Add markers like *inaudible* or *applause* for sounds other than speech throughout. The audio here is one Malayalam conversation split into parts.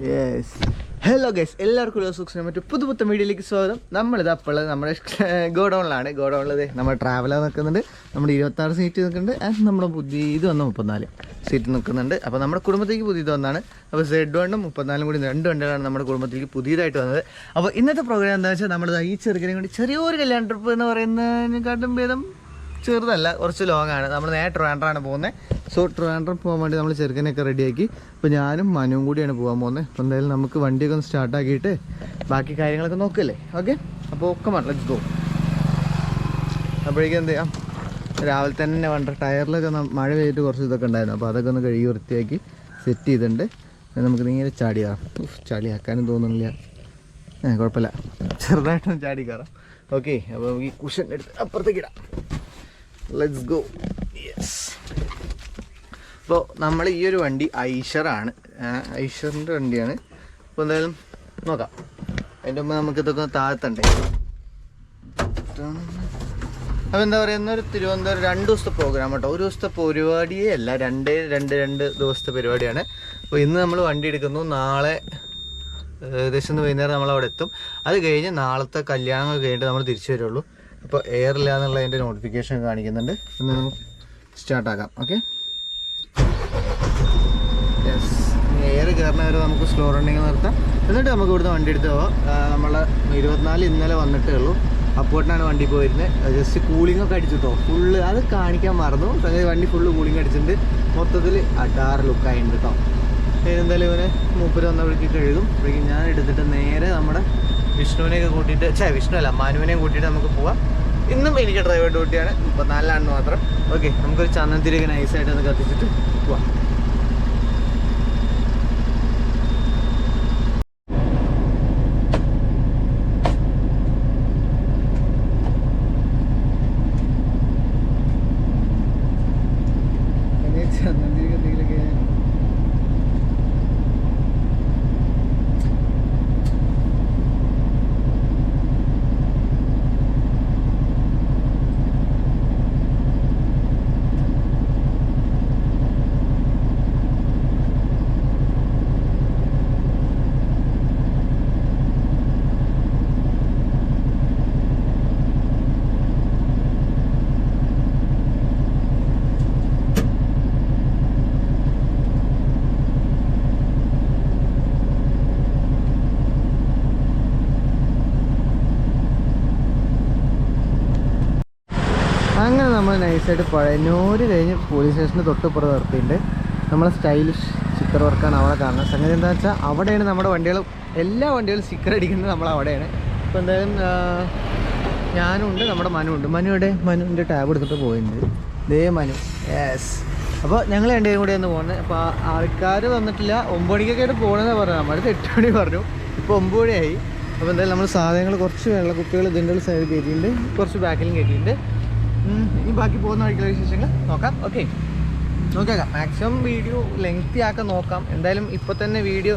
യെസ് ഹലോ ഗൈസ് എല്ലാവർക്കും ഒരു സുഖം മറ്റു പുതു പുത്തൻ വീഡിയോയിലേക്ക് സ്വാഗതം. നമ്മളിത് അപ്പോൾ നമ്മുടെ ഗോഡൗണിലാണ്. ഗോഡൗണിൽ നമ്മൾ ട്രാവലർ നിൽക്കുന്നുണ്ട്. നമ്മുടെ ഇരുപത്താറ് സീറ്റ് നിൽക്കുന്നുണ്ട്. ആൻഡ് നമ്മുടെ പുതിയ ഇത് വന്ന മുപ്പത്തിനാല് സീറ്റ് നിൽക്കുന്നുണ്ട്. അപ്പോൾ നമ്മുടെ കുടുംബത്തേക്ക് പുതിയത് വന്നാണ്. അപ്പോൾ സെഡ് വണ്ണും മുപ്പത്തിനാലും കൂടി രണ്ട് വണ്ടികളാണ് നമ്മുടെ കുടുംബത്തിലേക്ക് പുതിയതായിട്ട് വന്നത്. അപ്പോൾ ഇന്നത്തെ പ്രോഗ്രാം എന്താ വെച്ചാൽ നമ്മൾ ഈ ചെറുക്കനെ കൊണ്ട് ചെറിയൊരു കല്യാണ ട്രിപ്പ് എന്ന് പറയുന്നതിനെക്കാട്ടും ഭേദം ചെറുതല്ല കുറച്ച് ലോങ് ആണ്. നമ്മൾ നേരെ ട്രിവാൻഡ്രാണ് പോകുന്നത് സോ ട്രിവാൻഡ്രം പോകാൻ വേണ്ടി നമ്മൾ ചെറുക്കനെയൊക്കെ റെഡിയാക്കി അപ്പോൾ ഞാനും മനുവും കൂടിയാണ് പോകാൻ പോകുന്നത് അപ്പോൾ എന്തായാലും നമുക്ക് വണ്ടിയൊക്കെ ഒന്ന് സ്റ്റാർട്ടാക്കിയിട്ട് ബാക്കി കാര്യങ്ങളൊക്കെ നോക്കല്ലേ ഓക്കെ അപ്പോൾ ഒക്കെ വേണം ലെറ്റ്സ് ഗോ അപ്പോഴേക്കും എന്ത് ചെയ്യാം രാവിലെ തന്നെ വണ്ട ടയറിലൊക്കെ മഴ പെയ്തിട്ട് കുറച്ച് ഇതൊക്കെ ഉണ്ടായിരുന്നു. അപ്പോൾ അതൊക്കെ ഒന്ന് കഴുകി വൃത്തിയാക്കി സെറ്റ് ചെയ്തിട്ടുണ്ട്. നമുക്ക് നേരെ ചാടി കയറാം ചാടിയാക്കാനും തോന്നുന്നില്ല. ഏ കുഴപ്പമില്ല. ചെറുതായിട്ടൊന്ന് ചാടി കയറാം. ഓക്കെ അപ്പോൾ നമുക്ക് ഈ കുഷൻ എടുത്ത് അപ്പുറത്തേക്ക് ഇടാം. ലെറ്റ്സ് ഗോ യെസ് അപ്പോൾ നമ്മൾ ഈ ഒരു വണ്ടി ഐഷറാണ്. ഐഷറിന്റെ വണ്ടിയാണ്. അപ്പോൾ എന്തായാലും നോക്കാം. അതിന്റെ മുമ്പ് നമുക്ക് ഇതൊക്കെ താഴ്ത്തണ്ടേ? അപ്പോൾ എന്താ പറയുക ഒരു തിരുവനന്തപുരം രണ്ട് ദിവസത്തെ പ്രോഗ്രാം കേട്ടോ. ഒരു ദിവസത്തെ പരിപാടിയേ അല്ല. രണ്ടേ രണ്ട് രണ്ട് ദിവസത്തെ പരിപാടിയാണ്. അപ്പോൾ ഇന്ന് നമ്മൾ വണ്ടി എടുക്കുന്നു. നാളെ ഏകദേശം വൈകുന്നേരം നമ്മൾ അവിടെ എത്തും. അത് കഴിഞ്ഞ് നാളത്തെ കല്യാണം കഴിഞ്ഞിട്ട് നമ്മൾ തിരിച്ചു വരുള്ളൂ. അപ്പോൾ എയറില്ല എന്നുള്ളതിന്റെ നോട്ടിഫിക്കേഷൻ കാണിക്കുന്നുണ്ട്. ഒന്ന് നമുക്ക് സ്റ്റാർട്ടാക്കാം ഓക്കെ യെസ് എയർ കയറുന്ന വരെ നമുക്ക് സ്ലോ റണ്ണിങ് നിർത്താം. എന്നിട്ട് നമുക്ക് ഇവിടുന്ന് വണ്ടി എടുത്ത് പോവാം. നമ്മൾ ഇരുപത്തിനാല് ഇന്നലെ വന്നിട്ടേ ഉള്ളൂ. അപ്പോട്ടാണ് വണ്ടി പോയിരുന്നത് ജസ്റ്റ് കൂളിംഗ് ഒക്കെ അടിച്ചിട്ടോ ഫുള്ള് അത് കാണിക്കാൻ മറന്നു. സംഗതി വണ്ടി ഫുള്ള് കൂളിംഗ് അടിച്ചിട്ടുണ്ട്. മൊത്തത്തിൽ അടാറ് ലുക്കായിട്ടുണ്ട് കേട്ടോ എന്തായാലും ഇവനെ മൂപ്പര് വന്നപ്പോഴേക്ക് കഴുകും. അപ്പോഴേക്കും ഞാൻ എടുത്തിട്ട് നേരെ നമ്മുടെ വിഷ്ണുവിനെയൊക്കെ കൂട്ടിയിട്ട് ചേ വിഷ്ണു അല്ല മാനുവിനെയും കൂട്ടിയിട്ട് നമുക്ക് പോവാം. ഇന്നും എനിക്ക് ഡ്രൈവർ ഡ്യൂട്ടിയാണ് മുപ്പത്തിനാലിലാണ് മാത്രം. ഓക്കെ നമുക്കൊരു ചന്ദനത്തിരിക്കെ നൈസായിട്ട് ഒന്ന് കത്തിച്ചിട്ട് പോവാം ചന്ദനത്തിരിക്കെ എന്തെങ്കിലുമൊക്കെ അങ്ങനെ നമ്മൾ പഴയനൂര് കഴിഞ്ഞ് പോലീസ് സ്റ്റേഷന്റെ തൊട്ടിപ്പുറം നിർത്തിയിട്ടുണ്ട്. നമ്മൾ സ്റ്റൈലിഷ് സ്റ്റിക്കർ വർക്കാണ് അവിടെ കാണുന്നത്. സംഗതി എന്താ വെച്ചാൽ അവിടെയാണ് നമ്മുടെ വണ്ടികൾ എല്ലാ വണ്ടികളും സ്റ്റിക്കർ അടിക്കുന്നത് നമ്മൾ അവിടെയാണ്. അപ്പോൾ എന്തായാലും ഞാനും ഉണ്ട് നമ്മുടെ മനു ഉണ്ട് മനുവിടെ മനുവിന്റെ ടാബ് എടുത്തിട്ട് പോയിട്ടുണ്ട്. ദേ മനു. യെസ് അപ്പോൾ ഞങ്ങൾ രണ്ടുപേരും കൂടെ ഒന്ന് പോകുന്നത് അപ്പോൾ ആൾക്കാർ വന്നിട്ടില്ല. ഒമ്പത് മണിക്കൊക്കെ പോകണമെന്ന് പറഞ്ഞു നമ്മുടെ എട്ട് മണി പറഞ്ഞു. ഇപ്പോൾ ഒമ്പത് മണിയായി. അപ്പോൾ എന്തായാലും നമ്മൾ സാധനങ്ങൾ കുറച്ച് വെള്ളക്കുപ്പികൾ ഇതിന്റെ സൈഡ് കയറ്റിയിട്ടുണ്ട്. കുറച്ച് ബാക്കിലും കയറ്റിയിട്ടുണ്ട്. ഇനി ബാക്കി പോകുന്ന വഴിക്കുള്ള വിശേഷങ്ങൾ നോക്കാം. ഓക്കെ നോക്കിയാക്കാം. മാക്സിമം വീഡിയോ ലെങ്തി ആക്കാൻ നോക്കാം. എന്തായാലും ഇപ്പോൾ തന്നെ വീഡിയോ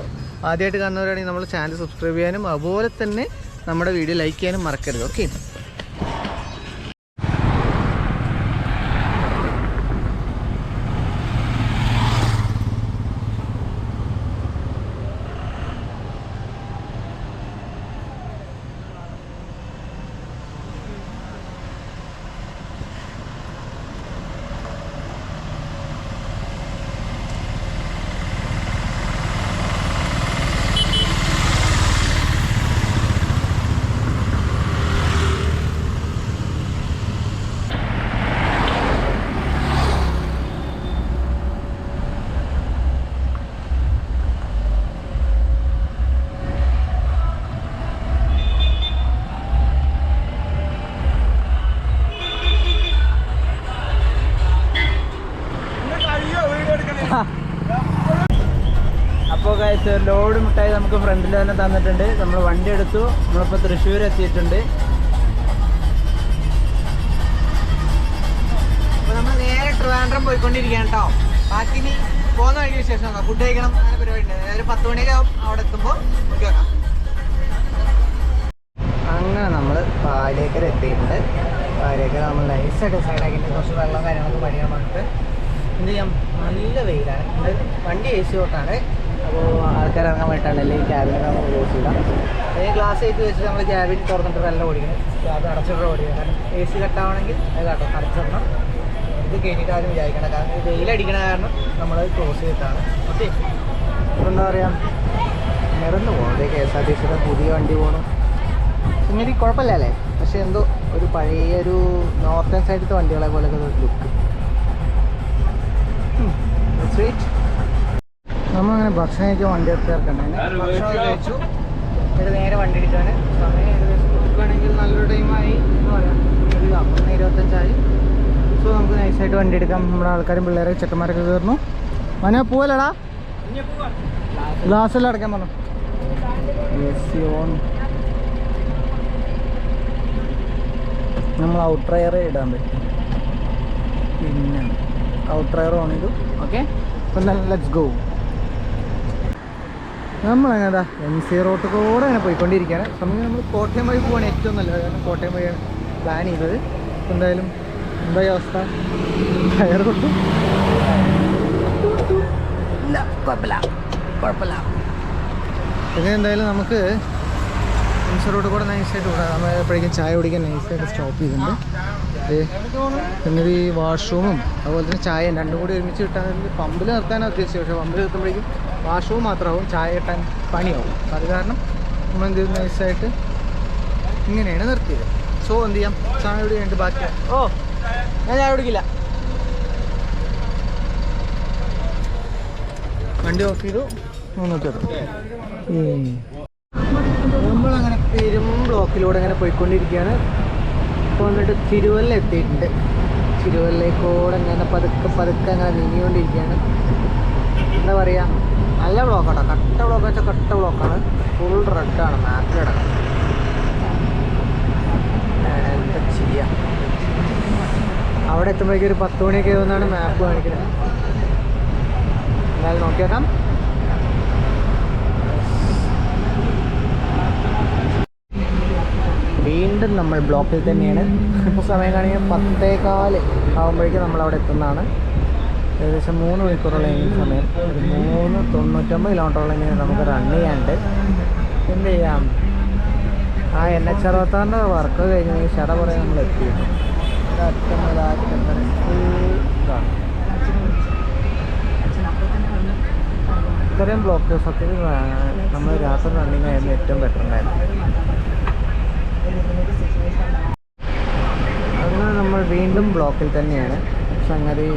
ആദ്യമായിട്ട് കാണുന്നവരാണെങ്കിൽ നമ്മൾ ചാനൽ സബ്സ്ക്രൈബ് ചെയ്യാനും അതുപോലെ തന്നെ നമ്മുടെ വീഡിയോ ലൈക്ക് ചെയ്യാനും മറക്കരുത്. ഓക്കെ അപ്പോൾ ലോഡ് മിഠായി നമുക്ക് ഫ്രണ്ടിൽ തന്നെ തന്നിട്ടുണ്ട്. നമ്മൾ വണ്ടി എടുത്തു. നമ്മളിപ്പോൾ തൃശ്ശൂർ എത്തിയിട്ടുണ്ട്. അപ്പോൾ നമ്മൾ നേരെ ട്രിവാൻഡ്രം പോയിക്കൊണ്ടിരിക്കുകയാണ് കേട്ടോ ബാക്കി ഇനി പോകുന്ന വഴിക്ക് വിശേഷം നോക്കാം. ഫുഡ് കഴിക്കണം അങ്ങനെ പരിപാടി ഉണ്ട്. ഒരു പത്ത് മണിയൊക്കെ ആവും അവിടെ എത്തുമ്പോൾ നോക്കി വെക്കാം അങ്ങനെ നമ്മൾ പാലേക്കർ എത്തിയിട്ടുണ്ട്. പാലേക്കർ നമ്മൾ നൈസായിട്ട് സൈഡാക്കിയിട്ട് കുറച്ച് വെള്ളം കാര്യങ്ങളൊക്കെ പണിയാൻ പറഞ്ഞിട്ട്. എന്ത് ചെയ്യാം നല്ല വെയിലാണ്. വണ്ടി എ സി തൊട്ടാണ് അപ്പോൾ ആൾക്കാർ ഇറങ്ങാൻ വേണ്ടിയിട്ടാണ് അല്ലെങ്കിൽ ക്യാബിനൊക്കെ യൂസ് ചെയ്യാം അല്ലെങ്കിൽ ഗ്ലാസ് ചെയ്ത് വെച്ചിട്ട് നമ്മൾ ക്യാബിൻ തുറന്നിട്ട് നല്ല ഓടിക്കണം അത് അടച്ചിട്ട് ഓടിക്കണം കാരണം എ സി കട്ടാവണമെങ്കിൽ അത് കട്ടും അടച്ചിടണം. ഇത് കഴിഞ്ഞിട്ട് ആരും വിചാരിക്കണം കാരണം ഇത് വെയിലടിക്കണ കാരണം നമ്മൾ ക്ലോസ് ചെയ്തിട്ടാണ്. ഓക്കെ എന്താ പറയുക നിറന്നു പോകുന്നത് കെ എസ് ആർ ടി സിയുടെ പുതിയ വണ്ടി പോകണം ഇങ്ങനെ കുഴപ്പമില്ല അല്ലേ? പക്ഷേ എന്തോ ഒരു പഴയ ഒരു നോർത്തേൺ സൈഡിലത്തെ വണ്ടികളെ പോലെയൊക്കെ ഒരു ലുക്ക് നമ്മളങ്ങനെ ഭക്ഷണം കഴിക്കാൻ വണ്ടി എടുത്ത് ഇറക്കണ്ടേ ഭക്ഷണം കഴിച്ചു. എന്നിട്ട് നേരെ വണ്ടി എടുക്കാൻ സമയം ഏകദേശം നോക്കുകയാണെങ്കിൽ നല്ലൊരു ടൈമായി എന്ന് പറയാം. ഒരു അമ്പത് ഇരുപത്തഞ്ചായി. സോ നമുക്ക് നൈസായിട്ട് വണ്ടി എടുക്കാം. നമ്മുടെ ആൾക്കാരും പിള്ളേരെ ചെക്കന്മാരൊക്കെ കയറുന്നു. മന പോവല്ലടാ. ഗ്ലാസ് എല്ലാം അടയ്ക്കാൻ പറഞ്ഞു. നമ്മൾ ഔട്ട് റയർ ഇടാൻ പറ്റും. പിന്നെ ഔട്ട് റയർ ഓൺ ചെയ്തു ഓക്കെ അപ്പം ലെറ്റ്സ് ഗോ നമ്മളങ്ങനെ എം സി റോട്ട് കൂടെ അങ്ങനെ പോയിക്കൊണ്ടിരിക്കുകയാണ്. സമയം നമ്മൾ കോട്ടയം വഴി പോവാണ്. ഏറ്റവും നല്ലത്. കാരണം കോട്ടയം വഴിയാണ് പ്ലാൻ ചെയ്തത്. എന്തായാലും എന്തായി അവസ്ഥ? ടയർ കൊണ്ട് ഇല്ല കുഴപ്പമില്ല. കുഴപ്പമില്ല. പിന്നെ എന്തായാലും നമുക്ക് എം സി റോട്ട് കൂടെ നൈസായിട്ട് വിടാം നമ്മൾ എപ്പോഴേക്കും ചായ കുടിക്കാൻ നൈസായിട്ട് സ്റ്റോപ്പ് ചെയ്തിട്ടുണ്ട്. പിന്നെ ഈ വാഷ്റൂമും അതുപോലെ തന്നെ ചായ രണ്ടും കൂടി ഒരുമിച്ച് കിട്ടാൻ പമ്പിൽ നിർത്താനാണ് ഉദ്ദേശിച്ചത്. പക്ഷേ പമ്പിൽ നിർത്തുമ്പോഴേക്കും വാഷ്റൂം മാത്രമാവും ചായ കിട്ടാൻ പണിയാവും. അത് കാരണം നമ്മൾ എന്ത് ചെയ്യുന്ന? നൈസായിട്ട് ഇങ്ങനെയാണ് നിർത്തിയത്. സോ എന്ത് ചെയ്യാം? ചായ കുടി ബാക്കി ഓ ഞാൻ ചായ കുടിക്കില്ല. വണ്ടി ഓഫ് ചെയ്തു. മുന്നോട്ട് നമ്മളങ്ങനെ പെരും ബ്ലോക്കിലൂടെ അങ്ങനെ പോയിക്കൊണ്ടിരിക്കുകയാണ്. ഇപ്പോൾ വന്നിട്ട് തിരുവല്ല എത്തിയിട്ടുണ്ട്. തിരുവല്ലയിൽക്കൂടെ ഇങ്ങനെ പതുക്കെ പതുക്കെ അങ്ങനെ നീങ്ങിക്കൊണ്ടിരിക്കുകയാണ്. എന്താ പറയുക നല്ല ബ്ലോക്കാട്ടോ കട്ട ബ്ലോക്ക് വെച്ചാൽ കട്ട ബ്ലോക്കാണ് ഫുൾ റെഡാണ് എന്താ ചെയ്യുക അവിടെ എത്തുമ്പോഴേക്കും ഒരു പത്ത് മണിയൊക്കെ ആവുമെന്നാണ് മാപ്പ് കാണിക്കുന്നത് എന്തായാലും നോക്കിയേക്കാം വീണ്ടും നമ്മൾ ബ്ലോക്കിൽ തന്നെയാണ്. സമയം കാണിക്കാൻ പത്തേകാൽ ആകുമ്പോഴേക്കും നമ്മൾ അവിടെ എത്തുന്നതാണ്. ഏകദേശം മൂന്ന് മണിക്കൂറോളം ഇനി സമയം. ഒരു മൂന്ന് തൊണ്ണൂറ്റൊമ്പത് കിലോമീറ്ററോളം ഇനി നമുക്ക് റൺ ചെയ്യാണ്ട് എന്ത് ചെയ്യാം? ആ എൻ എച്ച് അറുപത്താറിന്റെ വർക്ക് കഴിഞ്ഞ് ഈ ഷട പറയാൻ നമ്മൾ എത്തി. ഇത്രയും ബ്ലോക്ക് സത്യത്തിൽ നമ്മൾ രാത്രി റണ്ണിങ് ആയിരുന്നു ഏറ്റവും ബെറ്റർ ഉണ്ടായിരുന്നു. അങ്ങനെ നമ്മൾ വീണ്ടും ബ്ലോക്കിൽ തന്നെയാണ്. സംഗതി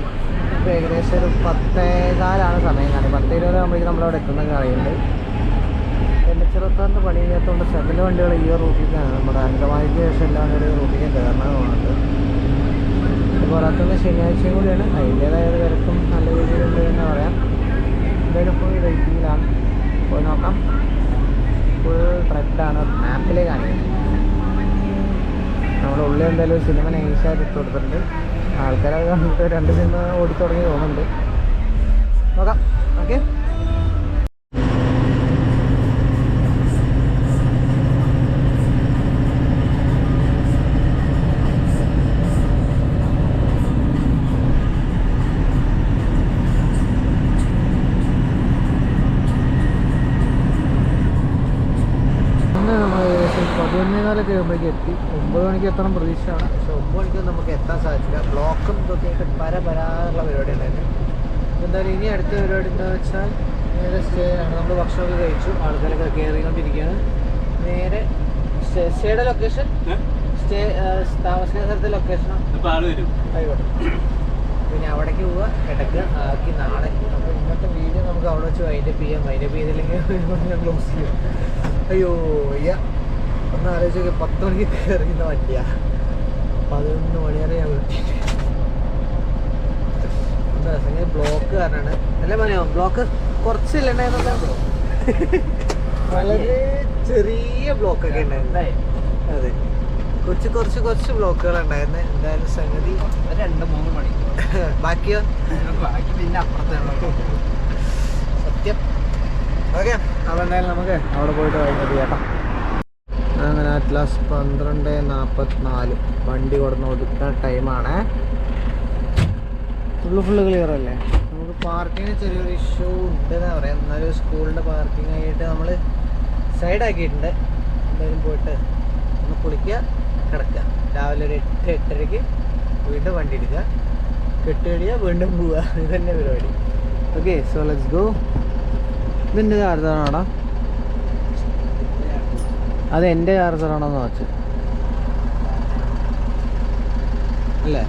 ഇപ്പോൾ ഏകദേശം ഒരു പത്തേകാലാണ് സമയം. കാണി പത്ത് ഇരുപത് ആകുമ്പോഴേക്കും നമ്മളവിടെ എത്തുന്ന അറിയുന്നുണ്ട് എന്റെ ചെറുത്താറിന്റെ പണി ചെയ്യാത്തതുകൊണ്ട് സകല വണ്ടികൾ ഈ റൂട്ടിലേക്കാണ് നമ്മുടെ അങ്കമാലിക്ക് ശേഷം എല്ലാ ഈ റൂട്ടിലേക്ക് കയറണം തോന്നുന്നുണ്ട് പോരാത്തത് ശനിയാഴ്ചയും കൂടിയാണ്. അതിന്റേതായ ഒരു തിരക്കും നല്ല രീതിയിലുണ്ട് എന്ന് പറയാം. എന്തായാലും ഫുൾ വെയിറ്റിങ്ങിലാണ് പോയി നോക്കാം. ഫുൾ ട്രെഡാണ് മാപ്പിലേക്കാണ് നമ്മുടെ ഉള്ളിൽ എന്തായാലും ഒരു സിനിമ നൈസായിട്ട് ഇട്ട് കൊടുത്തിട്ടുണ്ട്. ആൾക്കാരത് കണ്ടിട്ട് രണ്ട് സിനിമ ഓടിത്തുടങ്ങി തോന്നുന്നുണ്ട്. നോക്കാം. ഓക്കെ ഇന്ന് നമ്മൾ ഏകദേശം പതിനൊന്നേ കാലൊക്കെ ആകുമ്പോഴേക്ക് എത്തി. ഒമ്പത് മണിക്ക് എത്തണം പ്രതീക്ഷയാണ്. പക്ഷെ ഒമ്പത് മണിക്ക് നമുക്ക് എത്താൻ സാധിച്ചില്ല. ബ്ലോക്കും ഇതൊക്കെ ആയിട്ട് പര പരാറുള്ള പരിപാടി ഉണ്ടായിരുന്നു എന്തായാലും ഇനി അടുത്ത പരിപാടി എന്താ വെച്ചാൽ നേരെ സ്റ്റേ ആണ്. നമ്മൾ ഭക്ഷണമൊക്കെ കഴിച്ചു. ആൾക്കാരൊക്കെ കയറിക്കൊണ്ടിരിക്കുകയാണ് നേരെ സ്റ്റേ സ്റ്റേയുടെ ലൊക്കേഷൻ സ്റ്റേ താമസിക്കുന്ന സ്ഥലത്തെ ലൊക്കേഷൻ ആയിക്കോട്ടെ. പിന്നെ അവിടേക്ക് പോവുക കിടക്കുക ആക്കി നാളെ. ഇന്നത്തെ വീഡിയോ നമുക്ക് അവിടെ വെച്ച് വൈൻഡപ്പ് ചെയ്യാം. വൈൻഡപ്പ് ചെയ്തില്ലെങ്കിൽ *laughs* ക്ലോസ് ചെയ്യാം. അയ്യോ അയ്യ ഒന്ന് ആലോചിച്ച് പത്ത് മണിക്ക് കയറിയുന്ന വണ്ടിയാ. പതിനൊന്ന് മണിവരെ ഞാൻ വിട്ടിട്ട് എന്താ ബ്ലോക്ക് കാരണമാണ് അല്ലേ മനോ ബ്ലോക്ക് കുറച്ചില്ലുണ്ടായിരുന്നു വളരെ ചെറിയ ബ്ലോക്കൊക്കെ ഉണ്ടായിരുന്നു. അതെ. കുറച്ച് കുറച്ച് കുറച്ച് ബ്ലോക്കുകൾ ഉണ്ടായിരുന്നു. എന്തായാലും സംഗതി രണ്ട് മൂന്ന് മണി. *laughs* ബാക്കിയോ? ബാക്കി പിന്നെ അപ്പുറത്തെ സത്യം. ഓക്കെ. അപ്പോൾ എന്തായാലും നമുക്ക് അവിടെ പോയിട്ട് വൈകുന്നേരം ചേട്ടാ അങ്ങനെ അറ്റ്ലാസ് പന്ത്രണ്ട് നാൽപ്പത്തിനാല് വണ്ടി കൊടുന്ന് ഒതുക്കുന്ന ടൈമാണ്. ഫുള്ള് ഫുള്ള് ക്ലിയർ അല്ലേ? നമുക്ക് പാർക്കിങ്ങിന് ചെറിയൊരു ഇഷ്യൂ ഉണ്ടെന്ന് പറയാം. എന്നാലും സ്കൂളിന്റെ പാർക്കിംഗ് ആയിട്ട് നമ്മൾ സൈഡാക്കിയിട്ടുണ്ട് എന്തായാലും പോയിട്ട് ഒന്ന് കുളിക്കുക കിടക്കുക. രാവിലെ ഒരു എട്ട് എട്ടരയ്ക്ക് വീണ്ടും വണ്ടി എടുക്കുക. കെട്ടിയടിയ വീണ്ടും പോവുക. ഇതന്നെ പരിപാടി. ഓക്കെ സോ ലെറ്റ്സ് ഗോ ഇതിന്റെ ചാർജറാണോടാ അത് എന്റെ ചാർജറാണോന്ന് വെച്ച്. അല്ലേ?